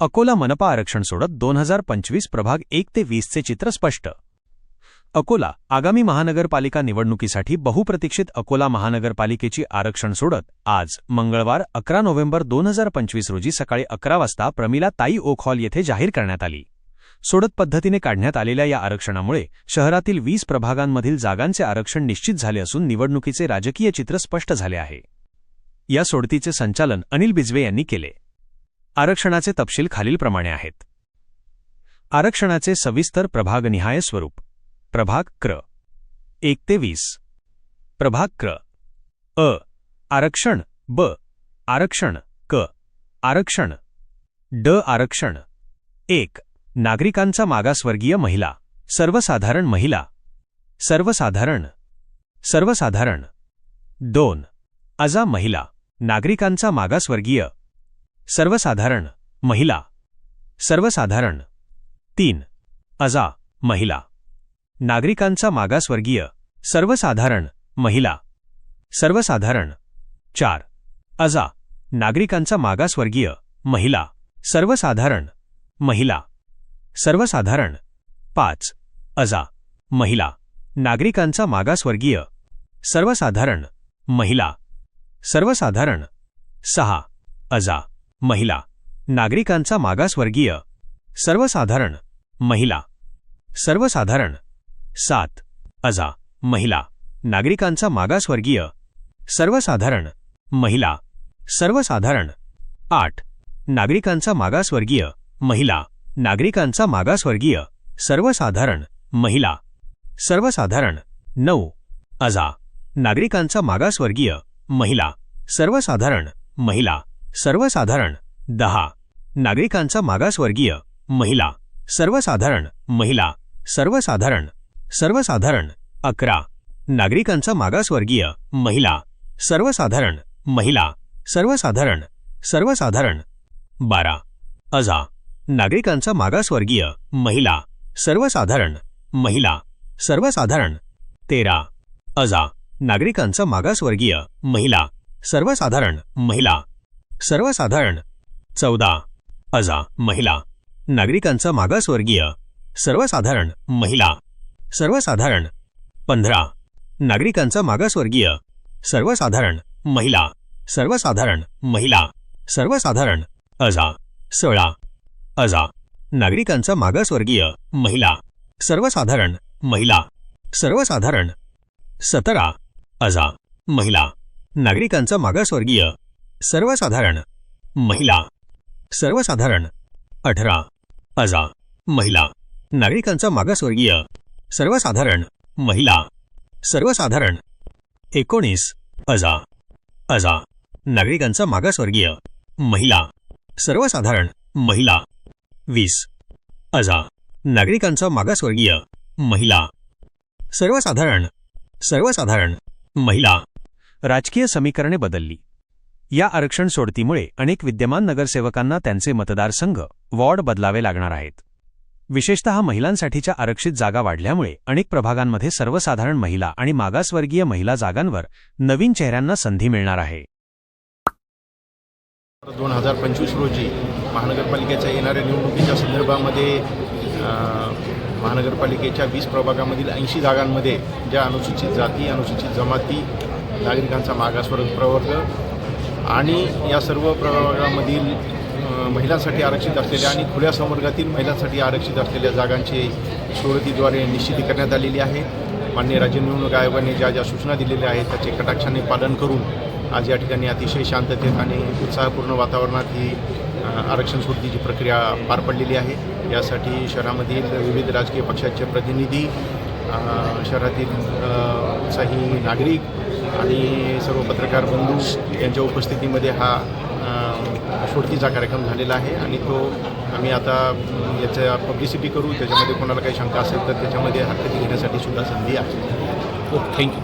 अकोला मनपा आरक्षण सोडत दोन हजार पंचवीस प्रभाग एक ते वीसचे चित्र स्पष्ट. अकोला आगामी महानगरपालिका निवडणुकीसाठी बहुप्रतीक्षित अकोला महानगरपालिकेची आरक्षण सोडत आज मंगळवार अकरा नोव्हेंबर दोन हजार पंचवीस रोजी सकाळी अकरा वाजता प्रमिला ताई ओक हॉल येथे जाहीर करण्यात आली. सोडत पद्धतीने काढण्यात आलेल्या या आरक्षणामुळे शहरातील वीस प्रभागांमधील जागांचे आरक्षण निश्चित झाले असून निवडणुकीचे राजकीय चित्र स्पष्ट झाले आहे. या सोडतीचे संचालन अनिल बिजवे यांनी केले. आरक्षणाचे तपशील खालीलप्रमाणे आहेत. आरक्षणाचे सविस्तर प्रभागनिहाय स्वरूप. प्रभाग क्र एक ते वीस. प्रभाग क्र अ. आरक्षण. ब. आरक्षण. क. आरक्षण. ड. आरक्षण. एक. नागरिकांचा मागासवर्गीय महिला सर्वसाधारण महिला. सर्वसाधारण. सर्वसाधारण. दोन. अजा महिला नागरिकांचा मागासवर्गीय. सर्वसाधारण. महिला. सर्वसाधारण. तीन. अजा महिला नागरिकांचा मागासवर्गीय. सर्वसाधारण. महिला. सर्वसाधारण. चार. अजा नागरिकांचा मागासवर्गीय. महिला सर्वसाधारण. महिला. सर्वसाधारण. पाच. अजा. महिला. नागरिकांचा मागासवर्गीय. सर्वसाधारण. महिला. सर्वसाधारण. सहा. अजा. महिला. नागरिकांचा मागासवर्गीय. सर्वसाधारण. महिला. सर्वसाधारण. सात. अजा. महिला. नागरिकांचा मागासवर्गीय. सर्वसाधारण. महिला. सर्वसाधारण. आठ. नागरिकांचा मागासवर्गीय. महिला. नागरिकांचा मागासवर्गीय सर्वसाधारण महिला सर्वसाधारण नऊ अजा नागरिकांचा मागासवर्गीय महिला सर्वसाधारण महिला सर्वसाधारण दहा नागरिकांचा मागासवर्गीय महिला सर्वसाधारण महिला सर्वसाधारण सर्वसाधारण अकरा नागरिकांचा मागासवर्गीय महिला सर्वसाधारण महिला सर्वसाधारण सर्वसाधारण बारा अजा नागरिकांचा मागासवर्गीय महिला सर्वसाधारण महिला सर्वसाधारण तेरा अजा नागरिकांचा मागासवर्गीय महिला सर्वसाधारण महिला सर्वसाधारण चौदा अजा महिला नागरिकांचा मागासवर्गीय सर्वसाधारण महिला सर्वसाधारण पंधरा नागरिकांचा मागासवर्गीय सर्वसाधारण महिला सर्वसाधारण महिला सर्वसाधारण अजा सोळा अजा नागरिकांचा मागासवर्गीय महिला सर्वसाधारण महिला सर्वसाधारण. सतरा अजा महिला नागरिकांचा मागासवर्गीय सर्वसाधारण महिला सर्वसाधारण. अठरा अजा महिला नागरिकांचा मागासवर्गीय सर्वसाधारण महिला सर्वसाधारण. एकोणीस अजा अजा नागरिकांचा मागासवर्गीय महिला सर्वसाधारण महिला वीस. अजा नागरिकांचा मागासवर्गीय महिला. सर्वसाधारण सर्वसाधारण महिला. राजकीय समीकरणे बदलली. या आरक्षण सोडतीमुळे अनेक विद्यमान नगरसेवकांना त्यांचे मतदारसंघ वॉर्ड बदलावे लागणार आहेत. विशेषतः महिलांसाठीच्या आरक्षित जागा वाढल्यामुळे अनेक प्रभागांमध्ये सर्वसाधारण महिला आणि मागासवर्गीय महिला जागांवर नवीन चेहऱ्यांना संधी मिळणार आहे. दोन हजार पंचवीस रोजी महानगरपालिकेच्या येणाऱ्या निवडणुकीच्या संदर्भामध्ये महानगरपालिकेच्या वीस प्रभागामधील ऐंशी जागांमध्ये ज्या अनुसूचित जाती अनुसूचित जमाती नागरिकांचा मागासवर्ग प्रवर्ग आणि या सर्व प्रभागामधील महिलांसाठी आरक्षित असलेल्या आणि खुल्या संवर्गातील महिलांसाठी आरक्षित असलेल्या जागांची सोडतीद्वारे निश्चिती करण्यात आलेली आहे. मान्य राज्य निवडणूक आयोगाने ज्या ज्या सूचना दिलेल्या आहेत त्याचे कटाक्षाने पालन करून आज या ठिकाणी अतिशय शांततेत आणि उत्साहपूर्ण वातावरणात ही आरक्षण सोडतीची प्रक्रिया पार पडलेली आहे. यासाठी शहरामधील विविध राजकीय पक्षाचे प्रतिनिधी शहरातील उत्साही नागरिक आणि सर्व पत्रकार बंधू यांच्या उपस्थितीमध्ये हा अ, सोडतीचा कार्यक्रम झालेला आहे आणि तो आम्ही आता याच्या पब्लिसिटी करू. त्याच्यामध्ये कोणाला काही शंका असेल तर त्याच्यामध्ये हरकती घेण्यासाठी सुद्धा संधी आहे. Okay thank you